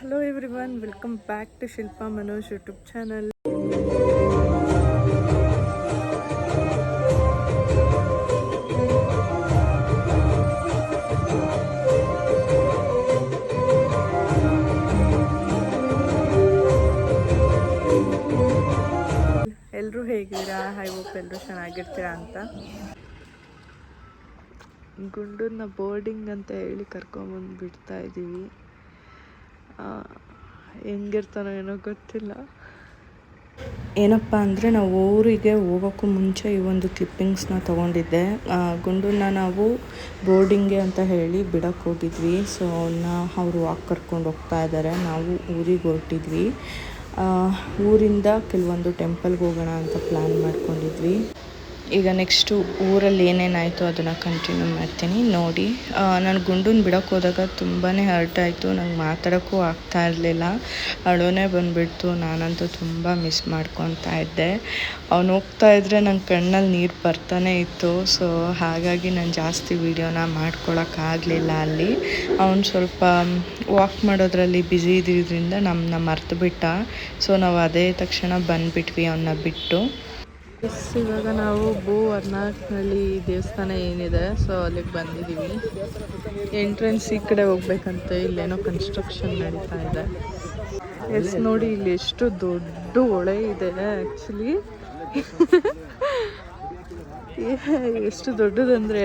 Hello everyone welcome back to Shilpa Manoj YouTube channel ಎಲ್ಲರೂ ಹೇಗಿದ್ದೀರಾ? I hope ಎಲ್ಲರೂ ಚೆನ್ನಾಗಿರ್ತೀರಾ ಅಂತ. ಗುಂಡನ್ನ ಬೋರ್ಡಿಂಗ್ ಅಂತ ಹೇಳಿ ಕರ್ಕೊಂಬಂದು ಬಿಡ್ತಾ ಇದ್ದೀವಿ. ಹೆಂಗಿರ್ತಾನೋ ಏನೋ ಗೊತ್ತಿಲ್ಲ. ಏನಪ್ಪ ಅಂದರೆ ನಾವು ಊರಿಗೆ ಹೋಗೋಕ್ಕೂ ಮುಂಚೆ ಈ ಒಂದು ಕ್ಲಿಪ್ಪಿಂಗ್ಸ್ನ ತೊಗೊಂಡಿದ್ದೆ. ಗುಂಡನ್ನ ನಾವು ಬೋರ್ಡಿಂಗ್ಗೆ ಅಂತ ಹೇಳಿ ಬಿಡಕ್ಕೆ ಹೋಗಿದ್ವಿ. ಸೊ ಅವನ್ನ ಅವರು ವಾಕ್ ಕರ್ಕೊಂಡು ಹೋಗ್ತಾ ಇದ್ದಾರೆ ನಾವು ಊರಿಗೆ ಹೊರಟಿದ್ವಿ. ಊರಿಂದ ಕೆಲವೊಂದು ಟೆಂಪಲ್ಗೆ ಹೋಗೋಣ ಅಂತ ಪ್ಲ್ಯಾನ್ ಮಾಡ್ಕೊಂಡಿದ್ವಿ. ಈಗ ನೆಕ್ಸ್ಟು ಊರಲ್ಲಿ ಏನೇನಾಯಿತು ಅದನ್ನು ಕಂಟಿನ್ಯೂ ಮಾಡ್ತೀನಿ. ನೋಡಿ ನಾನು ಗುಂಡನ್ನ ಬಿಡೋಕ್ಕೆ ಹೋದಾಗ ತುಂಬಾ ಹರ್ಟ್ ಆಯಿತು. ನಂಗೆ ಮಾತಾಡೋಕ್ಕೂ ಆಗ್ತಾ ಇರಲಿಲ್ಲ. ಅಳೋನೇ ಬಂದುಬಿಡ್ತು. ನಾನಂತೂ ತುಂಬ ಮಿಸ್ ಮಾಡ್ಕೊತಾ ಇದ್ದೆ. ಅವ್ನು ಹೋಗ್ತಾ ಇದ್ದರೆ ನನ್ನ ಕಣ್ಣಲ್ಲಿ ನೀರು ಬರ್ತಾನೆ ಇತ್ತು. ಸೊ ಹಾಗಾಗಿ ನಾನು ಜಾಸ್ತಿ ವೀಡಿಯೋನ ಮಾಡ್ಕೊಳಕ್ಕಾಗಲಿಲ್ಲ ಅಲ್ಲಿ. ಅವ್ನು ಸ್ವಲ್ಪ ವಾಕ್ ಮಾಡೋದ್ರಲ್ಲಿ ಬ್ಯುಸಿ ಇದ್ದಿದ್ದರಿಂದ ನಮ್ಮನ್ನ ಮರ್ತು ಬಿಟ್ಟ ಸೊ ನಾವು ಅದೇ ತಕ್ಷಣ ಬಂದುಬಿಟ್ವಿ ಅವನ್ನ ಬಿಟ್ಟು. ಎಸ್ ಇವಾಗ ನಾವು ಭೂ ಅರ್ನಾಥ್ನಲ್ಲಿ ದೇವಸ್ಥಾನ ಏನಿದೆ ಸೊ ಅಲ್ಲಿಗೆ ಬಂದಿದ್ದೀವಿ ಎಂಟ್ರೆನ್ಸ್ ಈ ಕಡೆ ಹೋಗ್ಬೇಕಂತ ಇಲ್ಲೇನೋ ಕನ್ಸ್ಟ್ರಕ್ಷನ್ ನಡೀತಾ ಇದೆ. ಎಸ್ ನೋಡಿ, ಇಲ್ಲಿ ಎಷ್ಟು ದೊಡ್ಡ ಹೊಳೆ ಇದೆ ಆ್ಯಕ್ಚುಲಿ ಎಷ್ಟು ದೊಡ್ಡದಂದರೆ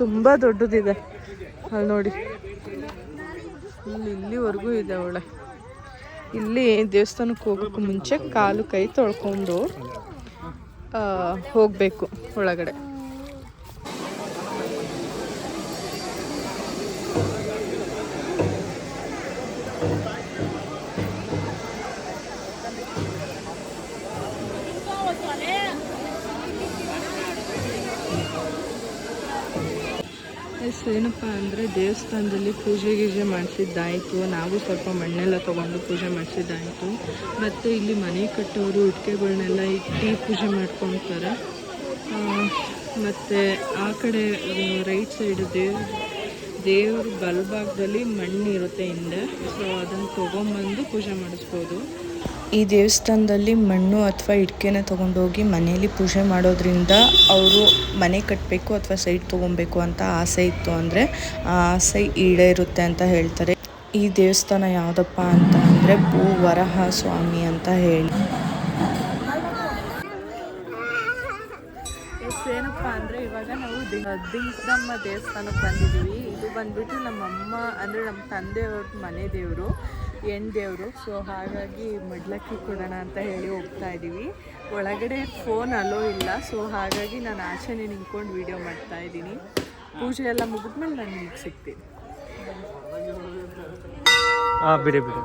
ತುಂಬ ದೊಡ್ಡದಿದೆ. ಅಲ್ಲಿ ನೋಡಿ. ಇಲ್ಲಿ ಇಲ್ಲಿವರೆಗೂ ಇದೆ ಹೊಳೆ. ಇಲ್ಲಿ ದೇವಸ್ಥಾನಕ್ಕೆ ಹೋಗೋಕ್ಕೂ ಮುಂಚೆ ಕಾಲು ಕೈ ತೊಳ್ಕೊಂಡು ಹೋಗ್ಬೇಕು ಒಳಗಡೆ. ಏನಪ್ಪ ಅಂದರೆ ದೇವಸ್ಥಾನದಲ್ಲಿ ಪೂಜೆ ಗೀಜೆ ಮಾಡಿಸಿದ್ದಾಯಿತು. ನಾವು ಸ್ವಲ್ಪ ಮಣ್ಣೆಲ್ಲ ತೊಗೊಂಡು ಪೂಜೆ ಮಾಡಿಸಿದ್ದಾಯಿತು. ಮತ್ತು ಇಲ್ಲಿ ಮನೆ ಕಟ್ಟೋರು ಇಟ್ಕೆಗಳನ್ನೆಲ್ಲ ಇಟ್ಟು ಪೂಜೆ ಮಾಡ್ಕೊತಾರೆ. ಮತ್ತು ಆ ಕಡೆ ರೈಟ್ ಸೈಡ್ ದೇವ್ ದೇವ್ರ ಬಲಭಾಗದಲ್ಲಿ ಮಣ್ಣು ಇರುತ್ತೆ ಹಿಂದೆ. ಸೊ ಅದನ್ನು ತೊಗೊಂಬಂದು ಪೂಜೆ ಮಾಡಿಸ್ಬೋದು. ಈ ದೇವಸ್ಥಾನದಲ್ಲಿ ಮಣ್ಣು ಅಥವಾ ಇಟ್ಕೆನ ತೊಗೊಂಡೋಗಿ ಮನೆಯಲ್ಲಿ ಪೂಜೆ ಮಾಡೋದ್ರಿಂದ ಅವರು ಮನೆ ಕಟ್ಟಬೇಕು ಅಥವಾ ಸೈಟ್ ತೊಗೊಬೇಕು ಅಂತ ಆಸೆ ಇತ್ತು ಅಂದರೆ ಆ ಆಸೆ ಈಡೇರುತ್ತೆ ಅಂತ ಹೇಳ್ತಾರೆ. ಈ ದೇವಸ್ಥಾನ ಯಾವುದಪ್ಪ ಅಂತ ಅಂದರೆ ಭೂ ವರಹ ಸ್ವಾಮಿ ಅಂತ ಹೇಳಿ. ಅಂದರೆ ಇವಾಗ ನಾವು ದಿಂಗ್ರಮ್ಮ ದೇವಸ್ಥಾನಕ್ಕೆ ಬಂದಿದ್ದೀವಿ ಇದು ಬಂದ್ಬಿಟ್ಟು ನಮ್ಮ ಅಮ್ಮ ಅಂದರೆ ನಮ್ಮ ತಂದೆಯವ್ರ ಮನೆ ದೇವರು ಹೆಣ್ ದೇವರು. ಸೊ ಹಾಗಾಗಿ ಮಡ್ಲಕ್ಕಿ ಕೊಡೋಣ ಅಂತ ಹೇಳಿ ಹೋಗ್ತಾ ಇದ್ದೀವಿ ಒಳಗಡೆ ಫೋನ್ ಅಲೋ ಇಲ್ಲ. ಸೊ ಹಾಗಾಗಿ ನಾನು ಆಚೆನೇ ನಿಂತ್ಕೊಂಡು ವೀಡಿಯೋ ಮಾಡ್ತಾ ಇದ್ದೀನಿ ಪೂಜೆ ಎಲ್ಲ ಮುಗಿದ್ಮೇಲೆ ನಾನು ನಿಮಗೆ ಸಿಗ್ತೀನಿ. ಹಾಂ ಬಿಡಿ ಬಿಡಿ.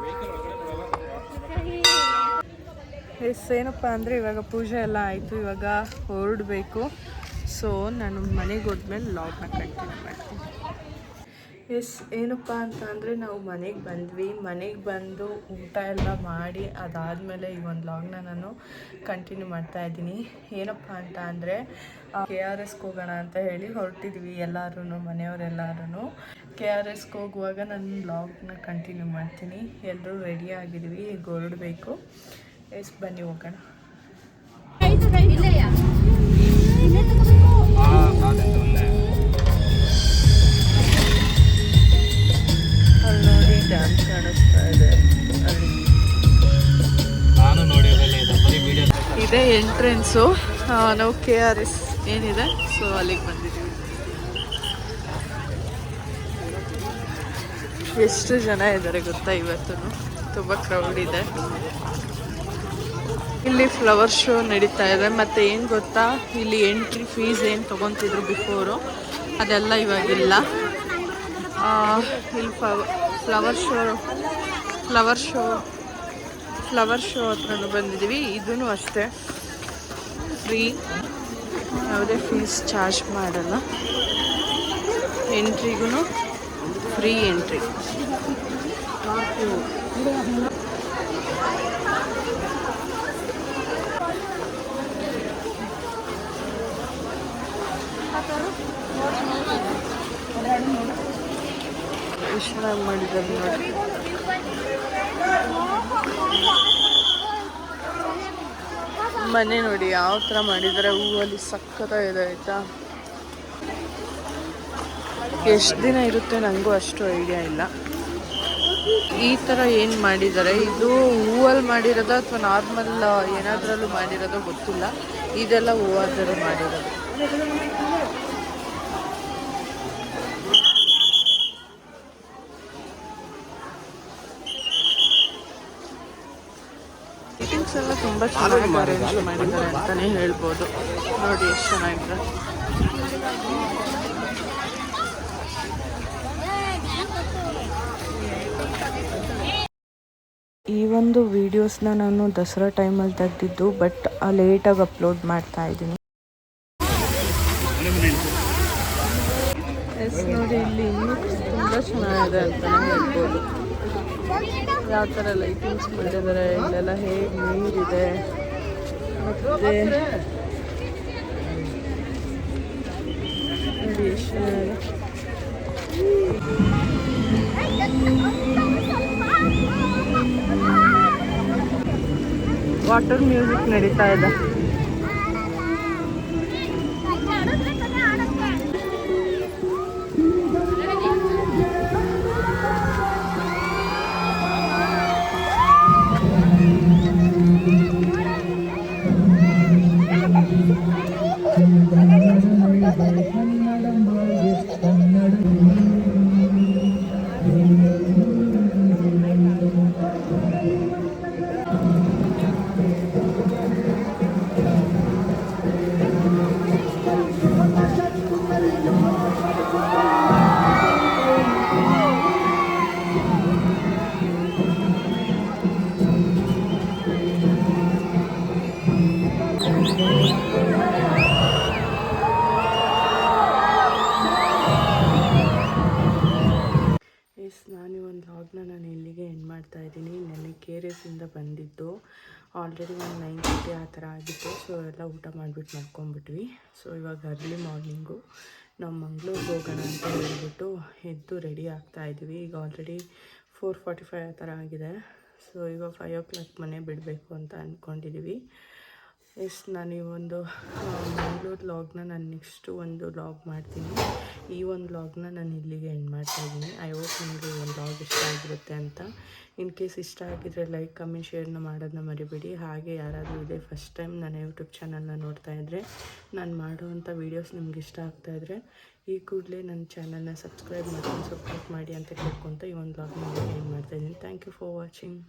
ಎಸ್ ಏನಪ್ಪ ಅಂದರೆ ಇವಾಗ ಪೂಜೆ ಎಲ್ಲ ಆಯಿತು. ಇವಾಗ ಹೊರಡಬೇಕು. ಸೊ, ನಾನು ಮನೆಗೆ ಹೋದ್ಮೇಲೆ ಲಾಗ್ನ ಕಂಟಿನ್ಯೂ ಮಾಡ್ತೀನಿ. ಎಸ್, ಏನಪ್ಪ ಅಂತ ಅಂದರೆ, ನಾವು ಮನೆಗೆ ಬಂದ್ವಿ. ಮನೆಗೆ ಬಂದು ಊಟ ಎಲ್ಲ ಮಾಡಿ, ಅದಾದಮೇಲೆ ಈ ಒಂದು ಲಾಗ್ನ ನಾನು ಕಂಟಿನ್ಯೂ ಮಾಡ್ತಾ ಇದ್ದೀನಿ. ಏನಪ್ಪ ಅಂತ ಅಂದರೆ ಕೆ ಆರ್ ಎಸ್ಗೆ ಹೋಗೋಣ ಅಂತ ಹೇಳಿ ಹೊರಟಿದ್ವಿ ಎಲ್ಲರೂ ಮನೆಯವರೆಲ್ಲರೂ ಕೆ ಆರ್ ಎಸ್ಗೆ ಹೋಗುವಾಗ ನಾನು ಲಾಗ್ನ ಕಂಟಿನ್ಯೂ ಮಾಡ್ತೀನಿ. ಎಲ್ಲರೂ ರೆಡಿ ಆಗಿದ್ವಿ. ಈಗ ಹೊರಡಬೇಕು. ಎಸ್, ಬನ್ನಿ ಹೋಗೋಣ. ಇದೇ ಎಂಟ್ರೆನ್ಸು. ನಾವು ಕೆ ಆರ್ ಎಸ್ ಏನಿದೆ ಸೊ ಅಲ್ಲಿಗೆ ಬಂದಿದ್ದೀವಿ. ಎಷ್ಟು ಜನ ಇದ್ದಾರೆ ಗೊತ್ತಾ ಇವತ್ತು ತುಂಬ ಕ್ರೌಡ್ ಇದೆ. ಇಲ್ಲಿ ಫ್ಲವರ್ ಶೋ ನಡೀತಾ ಇದೆ. ಮತ್ತು ಏನು ಗೊತ್ತಾ? ಇಲ್ಲಿ ಎಂಟ್ರಿ ಫೀಸ್ ಏನು ತೊಗೊತಿದ್ರು ಬಿಫೋರು ಅದೆಲ್ಲ ಇವಾಗಿಲ್ಲ. ಇಲ್ಲಿ flower show flower show flower show ಹತ್ರನೂ ಬಂದಿದ್ದೀವಿ. ಇದೂ ಅಷ್ಟೇ. ಫ್ರೀ ಯಾವುದೇ ಫೀಸ್ ಚಾರ್ಜ್ ಮಾಡಲ್ಲ. ಎಂಟ್ರಿಗೂ ಫ್ರೀ ಎಂಟ್ರಿ ಚೆನ್ನಾಗಿ ಮಾಡಿದ್ದಾರೆ ನೋಡಿ. ಮನೆ ನೋಡಿ ಯಾವ ಥರ ಮಾಡಿದ್ದಾರೆ. ಹೂವಲ್ಲಿ ಸಕ್ಕತ್ತಾಗಿದೆ ಆಯಿತಾ? ಎಷ್ಟು ದಿನ ಇರುತ್ತೆ ನನಗೂ ಅಷ್ಟು ಐಡಿಯಾ ಇಲ್ಲ. ಈ ಥರ ಏನು ಮಾಡಿದ್ದಾರೆ? ಇದು ಹೂವಲ್ಲಿ ಮಾಡಿರೋದು ಅಥವಾ ನಾರ್ಮಲ್ ಏನಾದ್ರಲ್ಲೂ ಮಾಡಿರೋದೋ ಗೊತ್ತಿಲ್ಲ. ಇದೆಲ್ಲ ಹೂವಾದರೂ ಮಾಡಿರೋದು. ತುಂಬ ಚೆನ್ನಾಗಿ ಅರೇಂಜ್ ಮಾಡಿದ್ದಾರೆ ಅಂತಲೇ ಹೇಳ್ಬೋದು. ನೋಡಿ ಎಷ್ಟು ಚೆನ್ನಾಗಿದೆ. ಈ ಒಂದು ವೀಡಿಯೋಸ್ನ ನಾನು ದಸರಾ ಟೈಮಲ್ಲಿ ತೆಗೆದಿದ್ದು ಬಟ್ ಲೇಟಾಗಿ ಅಪ್ಲೋಡ್ ಮಾಡ್ತಾ ಇದ್ದೀನಿ. ನೋಡಿ ಇಲ್ಲಿ ಇನ್ನೂ ತುಂಬ ಚೆನ್ನಾಗಿದೆ ಅಂತಲೇ ಹೇಳ್ಬೋದು. ಯಾವ ಥರ ಲೈಟಿಂಗ್ಸ್ ಮಾಡಿದ್ದಾರೆ ಇಲ್ಲೆಲ್ಲ ಹೇಗೆ ನೀರಿದೆ ಮತ್ತು ನೋಡಿ ಎಷ್ಟು ಚೆನ್ನಾಗಿದೆ ವಾಟರ್ ಮ್ಯೂಸಿಕ್ ನಡೀತಾ ಇದೆ ಮಾಡ್ತಾ ಇದ್ದೀನಿ, ನೆನ್ನೆ ಕೆ ಆರ್ ಎಸ್ಸಿಂದ ಬಂದಿದ್ದು. ಆಲ್ರೆಡಿ ಒಂದು ನೈನ್ ತರ್ಟಿ ಆ ಥರ ಆಗಿತ್ತು. ಸೊ ಎಲ್ಲ ಊಟ ಮಾಡಿಬಿಟ್ಟು ಮಾಡ್ಕೊಂಡ್ಬಿಟ್ವಿ ಸೊ ಇವಾಗ ಅರ್ಲಿ ಮಾರ್ನಿಂಗು ನಾವು ಮಂಗ್ಳೂರಿಗೆ ಹೋಗೋಣ ಅಂತ ಹೇಳ್ಬಿಟ್ಟು ಎದ್ದು ರೆಡಿ ಆಗ್ತಾ ಇದ್ದೀವಿ. ಈಗ ಆಲ್ರೆಡಿ ಫೋರ್ ಫಾರ್ಟಿ ಫೈವ್ ಆ ಥರ ಆಗಿದೆ. ಸೊ ಇವಾಗ ಫೈವ್ ಓ ಕ್ಲಾಕ್ ಮನೆ ಬಿಡಬೇಕು ಅಂತ ಅಂದ್ಕೊಂಡಿದ್ದೀವಿ ಎಸ್, ನಾನು ಈ ಒಂದು ಮಂಗ್ಳೂರು ಲಾಗ್ನ ನಾನು ನೆಕ್ಸ್ಟು ಒಂದು ಲಾಗ್ ಮಾಡ್ತೀನಿ. ಈ ಒಂದು ಲಾಗ್ನ ನಾನು ಇಲ್ಲಿಗೆ ಎಂಡ್ ಮಾಡ್ತಾ ಇದ್ದೀನಿ. ಐ ಹೋಪ್ ನಿಮಗೆ ಒಂದು ಲಾಗ್ ಇಷ್ಟ ಆಗಿರುತ್ತೆ ಅಂತ. ಇನ್ ಕೇಸ್ ಇಷ್ಟ ಆಗಿದ್ರೆ ಲೈಕ್ ಕಮೆಂಟ್ ಶೇರ್ನ ಮಾಡೋದನ್ನ ಮರಿಬೇಡಿ. ಹಾಗೆ ಯಾರಾದರೂ ಇದೆ ಫಸ್ಟ್ ಟೈಮ್ ನನ್ನ ಯೂಟ್ಯೂಬ್ ಚಾನಲ್ನ ನೋಡ್ತಾ ಇದ್ದರೆ ನಾನು ಮಾಡುವಂಥ ವೀಡಿಯೋಸ್ ನಿಮ್ಗೆ ಇಷ್ಟ ಆಗ್ತಾ ಇದ್ದರೆ ಈ ಕೂಡಲೇ ನನ್ನ ಚಾನಲ್ನ ಸಬ್ಸ್ಕ್ರೈಬ್ ಮಾಡ್ಕೊಂಡು ಸಪೋರ್ಟ್ ಮಾಡಿ ಅಂತ ಕೇಳ್ಕೊತ ಈ ಒಂದು ಲಾಗ್ನ ಎಂಡ್ ಮಾಡ್ತಾ ಇದ್ದೀನಿ. Thank you for watching